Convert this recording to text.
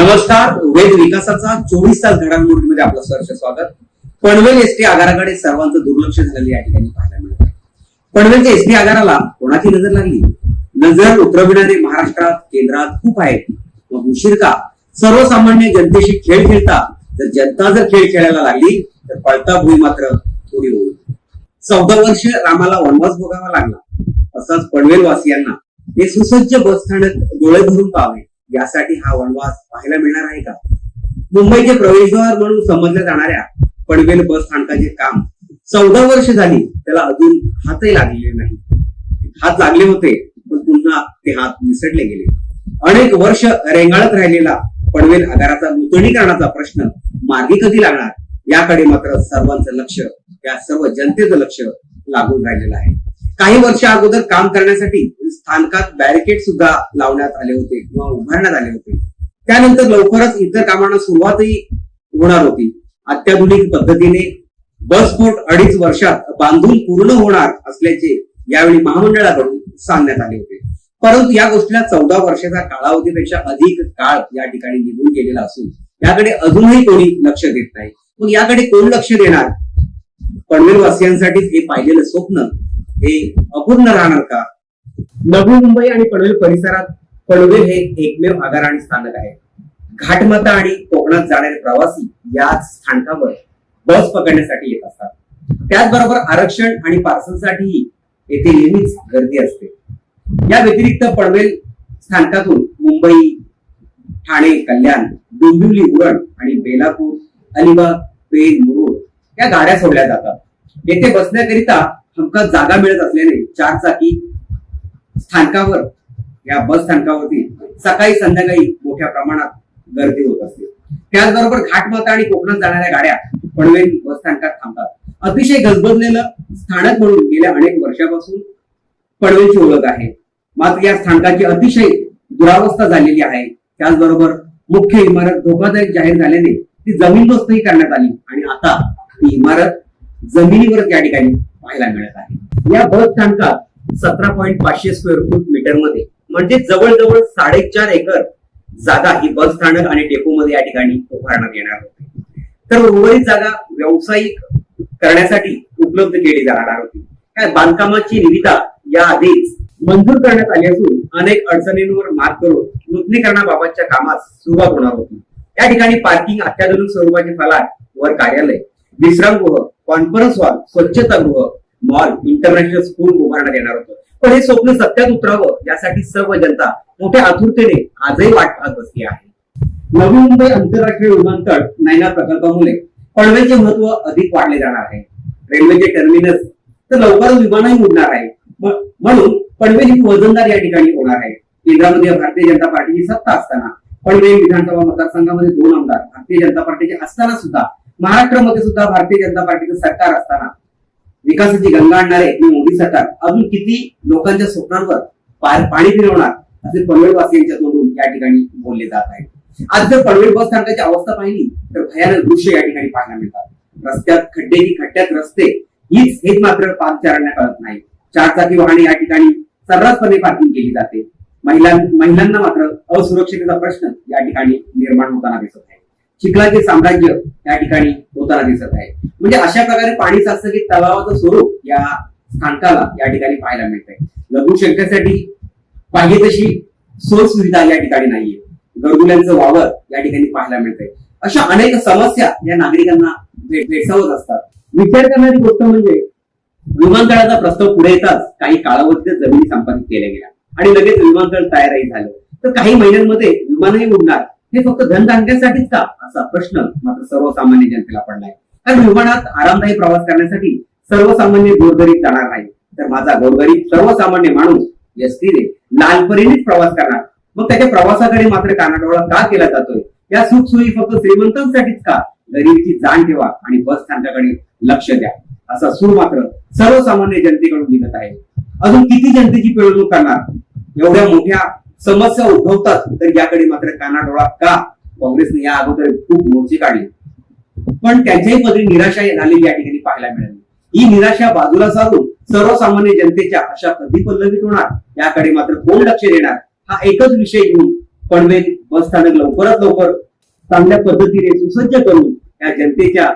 नमस्कार वेद विकासाचा चोवीस तास घडामोडीमध्ये आपलं सहर्ष स्वागत. पनवेल एसटी आगाराकडे सर्वांचं दुर्लक्ष झालेलं या ठिकाणी पाहायला मिळत आहे पनवेलच्या एसटी आगाराला कोणाची नजर लागली? नजर उतरविणारे महाराष्ट्रात केंद्रात खूप आहेत. मग उशीर का? सर्वसामान्य जनतेशी खेळ खेळता जर जनता जर खेळ खेळायला लागली तर पळता भुई मात्र थोडी होईल. चौदा वर्ष रामाला वनवास भोगावा लागला. असाच पनवेलवासियांना हे सुसज्ज बसस्थानक डोळे भरून पाहावे. यासाठी हा वनवास पाहायला मिळणार आहे का? मुंबईचे प्रवेशद्वार म्हणून समजल्या जाणाऱ्या पनवेल बस स्थानकाचे काम चौदा वर्ष झाली त्याला अजून हातही लागलेले नाही. हात लागले होते पण पुन्हा ते हात विसरले गेले. अनेक वर्ष रेंगाळत राहिलेला पनवेल आगाराचा नूतनीकरणाचा प्रश्न मार्गी कधी लागणार? याकडे मात्र सर्वांचं लक्ष या सर्व जनतेचं लक्ष लागून राहिलेलं आहे. काही वर्ष अगोदर काम करण्यासाठी स्थानकात बॅरिकेड सुद्धा लावण्यात आले होते किंवा उभारण्यात आले होते. त्यानंतर लवकरच इतर कामांना सुरुवातही होणार होती. अत्याधुनिक पद्धतीने बस अडीच वर्षात बांधून पूर्ण होणार असल्याचे यावेळी महामंडळाकडून सांगण्यात आले होते. परंतु या गोष्टीला चौदा वर्षाचा कालावधीपेक्षा अधिक काळ या ठिकाणी निघून गेलेला असून याकडे अजूनही कोणी लक्ष देत नाही. मग याकडे कोण लक्ष देणार? पनवेलवासियांसाठीच हे पाहिलेलं स्वप्न हे अपूर्ण राहणार का? नवी मुंबई आणि पनवेल परिसरात पनवेल हे एकमेव आगाराणी आणि स्थानक आहे. घाटमाता आणि कोकणात जाणारे प्रवासी याच स्थानकावर बस पकडण्यासाठी येत असतात. त्याचबरोबर आरक्षण आणि पार्सलसाठीही येथे नेहमीच गर्दी असते. या व्यतिरिक्त पनवेल स्थानकातून मुंबई ठाणे कल्याण डोंबिवली उरण आणि बेलापूर अलिबाग पेण मुरुड या गाड्या सोडल्या जातात. येथे बसण्याकरिता हमखास जागा मिळत असल्याने चार चाकी स्थानकावर या बस स्थानकावरती सकाळी संध्याकाळी मोठ्या प्रमाणात गर्दी होत असते. त्याचबरोबर घाटमाता आणि कोकणात जाणाऱ्या गाड्या पनवेल बस स्थानकात थांबतात. अतिशय गजबजलेलं स्थानक म्हणून गेल्या अनेक वर्षापासून पनवेलची ओळख आहे. मात्र या स्थानकाची अतिशय दुरावस्था झालेली आहे. त्याचबरोबर मुख्य इमारत धोकादायक जाहीर झाल्याने ती जमीनदोस्तही करण्यात आली आणि आता ती इमारत जमिनीवरच या ठिकाणी पाहायला मिळत आहे. या बस स्थानकात सतरा पॉईंट पाचशे स्क्वेअर फूट मीटरमध्ये म्हणजे जवळजवळ साडेचार एकर जागा ही बस स्थानक आणि डेपो मध्ये या ठिकाणी उभारण्यात येणार होती. तर उर्वरित जागा व्यावसायिक करण्यासाठी उपलब्ध केली जाणार होती. काय बांधकामाची निविदा या आधीच मंजूर करण्यात आली असून अनेक अडचणींवर मात करून नूतनीकरणाबाबतच्या कामास सुरुवात होणार होती. या ठिकाणी पार्किंग अत्याधुनिक स्वरूपाचे फलाट वर कार्यालय विश्रामगृह कॉन्फरन्स हॉल स्वच्छतागृह मॉल इंटरनॅशनल स्कूल उभारण्यात येणार होतं. पण हे स्वप्न सत्यात उतरावं यासाठी सर्व जनता मोठ्या आतुरतेने आजही वाट पाहत बसली आहे. नवी मुंबई आंतरराष्ट्रीय विमानतळ नैना प्रकल्पामुळे पनवेलचे महत्त्व अधिक वाढले जाणार आहे. रेल्वेचे टर्मिनस तर लवकरच विमानही उडणार आहे. म्हणून पनवेल ही वजनदार या ठिकाणी होणार आहे. केंद्रामध्ये भारतीय जनता पार्टीची सत्ता असताना पनवेल विधानसभा मतदारसंघामध्ये दोन आमदार भारतीय जनता पार्टीचे असताना सुद्धा महाराष्ट्रामध्ये सुद्धा भारतीय जनता पार्टीचं सरकार असताना विकासाची गंगा आणणारे हे मोदी सरकार. अजून किती लोकांच्या स्वप्नांवर पाणी फिरवणार असे पनवेलवासियांच्या तोंडून या ठिकाणी बोलले जात आहे आज जर पनवेल बस स्थानकाची अवस्था पाहिली तर भयानक दृश्य या ठिकाणी पाहायला मिळतात. रस्त्यात खड्डे की खड्ड्यात रस्ते हीच हेच मात्र पादचाऱ्यांना कळत नाही चारचाकी वाहने या ठिकाणी सर्रासपणे पार्किंग केली जाते. महिलां महिलांना मात्र असुरक्षिततेचा प्रश्न या ठिकाणी निर्माण होताना दिसत आहे. चिखलाचे साम्राज्य या ठिकाणी होताना दिसत आहे. म्हणजे अशा प्रकारे पाणी साचतं की तलावाचं स्वरूप या स्थानकाला या ठिकाणी पाहायला मिळतंय. लघुशंकेसाठी पाहिजे तशी सोय सुविधा या ठिकाणी नाहीये. गरगुल्यांचं वावर या ठिकाणी पाहायला मिळतंय. अशा अनेक समस्या या नागरिकांना भे- भेडसावत असतात. विचार करणारी गोष्ट म्हणजे विमानतळाचा प्रस्ताव पुढे येताच काही कालावधीत जमिनी संपादित केल्या गेल्या आणि लगेच विमानतळ तयारही झालं. तर काही महिन्यांमध्ये विमानही उडणार. हे फक्त धनधान्यासाठीच का? असा प्रश्न मात्र सर्वसामान्य जनतेला पडलाय. तर विमानात आरामदायी प्रवास करण्यासाठी सर्वसामान्य गोरगरीब जाणार नाही. तर माझा गोरगरीब सर्वसामान्य माणूस एसटीने लालपरीनेच प्रवास करणार. मग त्याच्या प्रवासाकडे मात्र कानाडोळा का केला जातोय? या सुखसोयी फक्त श्रीमंतांसाठीच का? गरिबीची जाण ठेवा आणि बस स्थानकाकडे लक्ष द्या. असा सूर मात्र सर्वसामान्य जनतेकडून निघत आहे. अजून किती जनतेची पिळवणूक करणार? एवढ्या मोठ्या समस्या उद्भवतात तर याकडे मात्र कानाडोळा का? काँग्रेसने या अगोदर खूप मोर्चे काढले. पण त्यांच्याही मध्ये निराशा झालेली या ठिकाणी पाहायला मिळाली. ही निराशा बाजूला सारून सर्वसामान्य जनतेच्या अशा कधी पल्लवित होणार? याकडे मात्र कोण लक्ष देणार? हा एकच विषय घेऊन पनवेल बस स्थानक लवकरात लवकर चांगल्या पद्धतीने सुसज्ज करून या जनतेच्या